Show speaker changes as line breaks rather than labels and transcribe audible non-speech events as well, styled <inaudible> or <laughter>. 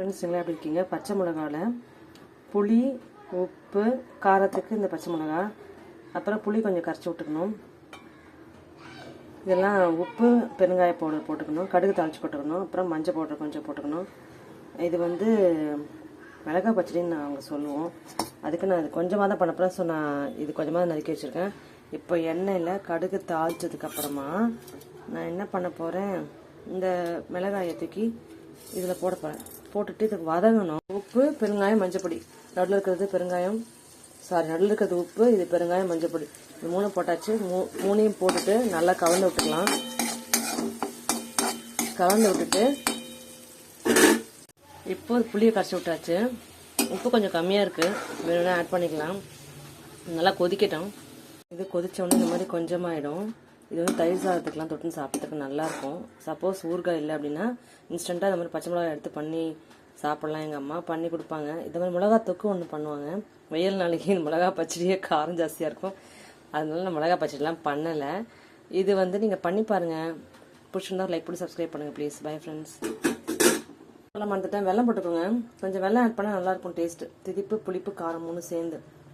Friends எல்லாம் எப்படி இருக்கீங்க? பச்சை மிளகாவில் புளி உப்பு காரத்துக்கு இந்த பச்சை மிளகா. அப்புறம் புளி கொஞ்சம் கரைச்சி விட்டுக்கணும். இதெல்லாம் உப்பு பெருங்காய பவுடர் போட்டுக்கணும். கடுகு தாளிச்சு போட்டுக்கணும். அப்புறம் மஞ்சள் பவுடர் கொஞ்சம் போட்டுக்கணும். இது வந்து மிளகா பச்சடின்னு நாங்கள் சொல்லுவோம். அதுக்கு நான் இது கொஞ்சமாக தான் பண்ண போகிறேன் ஸோ நான் இது கொஞ்சமாக தான் நறுக்கி வச்சுருக்கேன். இப்போ எண்ணெயில் கடுகு தாளித்ததுக்கப்புறமா நான் என்ன பண்ண போகிறேன் இந்த மிளகாயை தூக்கி இதில் போட போகிறேன் போட்டுட்டு இதுக்கு வதங்கணும். உப்பு பெருங்காயம் மஞ்சப்பொடி. நடுவில் இருக்கிறது பெருங்காயம். சாரி நடுவில் இருக்கிறது உப்பு இது பெருங்காயம் மஞ்சப்பொடி. இது மூணு போட்டாச்சு. மூ மூணையும் போட்டுட்டு நல்லா கலந்து விட்டுக்கலாம். கலந்து விட்டுட்டு இப்போ புளியை கரைச்சி விட்டாச்சு. உப்பு கொஞ்சம் கம்மியாக இருக்குது வேணும்னா ஆட் பண்ணிக்கலாம். நல்லா கொதிக்கட்டும். இது கொதித்தோடனே இந்த மாதிரி கொஞ்சமாகிடும் இது வந்து தயிர் சாதத்துக்குலாம் தொட்டுன்னு சாப்பிட்றதுக்கு நல்லாயிருக்கும். சப்போஸ் ஊறுகாய் இல்லை அப்படின்னா இன்ஸ்டண்ட்டாக இந்த மாதிரி பச்சை மிளகாய் எடுத்து பண்ணி சாப்பிட்லாம் எங்கள் அம்மா. பண்ணி கொடுப்பாங்க. இந்த மாதிரி மிளகா தொக்கு ஒன்று பண்ணுவாங்க. வெயில் நாளைக்கு <laughs> இந்த மிளகா பச்சடியே காரம் ஜாஸ்தியாக இருக்கும். அதனால நான் மிளகா பச்சடிலாம் பண்ணலை. இது வந்து நீங்கள் பண்ணி பாருங்கள் பிடிச்சிருந்தா லைக் பண்ணி சப்ஸ்கிரைப் பண்ணுங்கள் ப்ளீஸ் பை ஃப்ரெண்ட்ஸ் வெள்ளம் மறந்துட்டேன். வெள்ளம் போட்டுக்கோங்க. கொஞ்சம் வெள்ளம் ஆட் பண்ணால் நல்லாயிருக்கும் டேஸ்ட்டு திதிப்பு புளிப்பு காரம் மூணு சேர்ந்து.